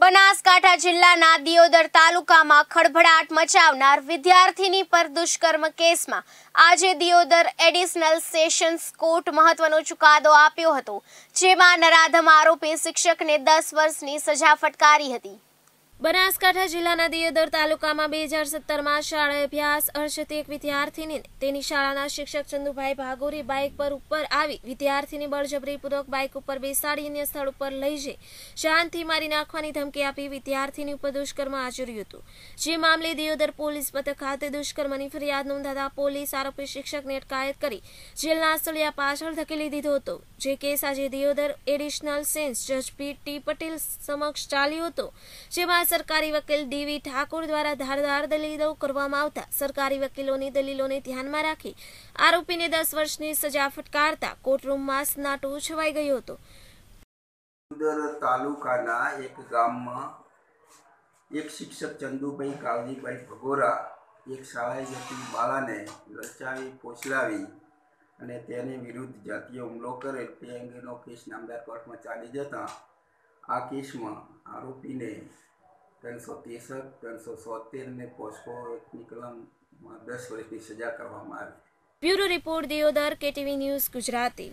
બનાસકાંઠા જિલ્લાના દિયોદર તાલુકામાં ખળભળાટ મચાવનાર વિદ્યાર્થીની પર દુષ્કર્મ કેસમાં આજે દિયોદર એડિશનલ સેશન્સ કોર્ટ મહત્વનો ચુકાદો આપ્યો હતો, જેમાં નરાધમ આરોપી શિક્ષકને દસ વર્ષની સજા ફટકારી હતી. બનાસકાંઠા જિલ્લાના દિયોદર તાલુકામાં બે હજાર સત્તરમાં શાળા અભ્યાસ અર્શતી એક વિદ્યાર્થીને તેની શાળાના શિક્ષક ચંદુભાઈ ભાગોરી બાઇક પર ઉપર આવી વિદ્યાર્થીની બળજબરીપૂર્વક બાઇક ઉપર બેસાડી અન્ય સ્થળ ઉપર લઈ જઈ શાંતિ મારી નાખવાની ધમકી આપી વિદ્યાર્થીની ઉપર દુષ્કર્મ આચર્યું હતું. જે મામલે દિયોદર પોલીસ મથક ખાતે દુષ્કર્મની ફરિયાદ નોંધાતા પોલીસ આરોપી શિક્ષકને અટકાયત કરી જેલના સળિયા પાછળ ધકેલી દીધો હતો. જે કેસ આજે દિયોદર એડિશનલ સેન્સ જજ પી ટી પટેલ સમક્ષ ચાલ્યો હતો. જેમાં સરકારી વકીલ ડીવી ઠાકોર દ્વારા ધારદાર દલીલો કરવામાં આવતા સરકારી વકીલોની દલીલોને ધ્યાનમાં રાખી આરોપીને દસ વર્ષની સજા ફટકારતા કોર્ટરૂમમાં સન્નાટો છવાઈ ગયો હતો. તાલુકાના એક ગામમાં એક શિક્ષક ચંદુભાઈ કાવજીભાઈ ભગોરા એક શાળાએ જતી બાળાને લચાવી પોછલાવી અને તેની વિરુદ્ધ જાતીય હુમલો કરે તે અંગેનો કેસ નામદાર કોર્ટમાં ચાલી જતા આ કેસમાં આરોપીને ત્રણસો ત્રેસઠ ત્રણસો સોતેર ને પોસ્કો એકની દસ વર્ષની સજા કરવામાં આવી bureau report Deodar KTV news Gujarati